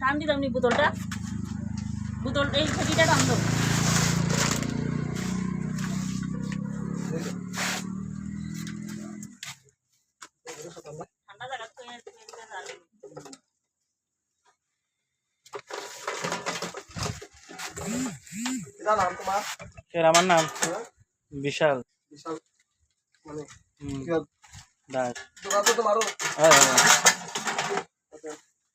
টান দিলাম নি বোতলটা। বোতল এই ফেটিটা টান দাও। ঠান্ডা এর- আমার নাম হ্যাঁ? বিশাল। বিশাল মানে হয়? দাস। দোকান তো তোমারও হ্যাঁ হ্যাঁ আচ্ছা।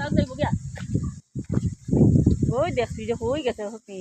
তাক যাইব গিয়া? ওই দেখছি যে হয়ে গেছে সত্যি।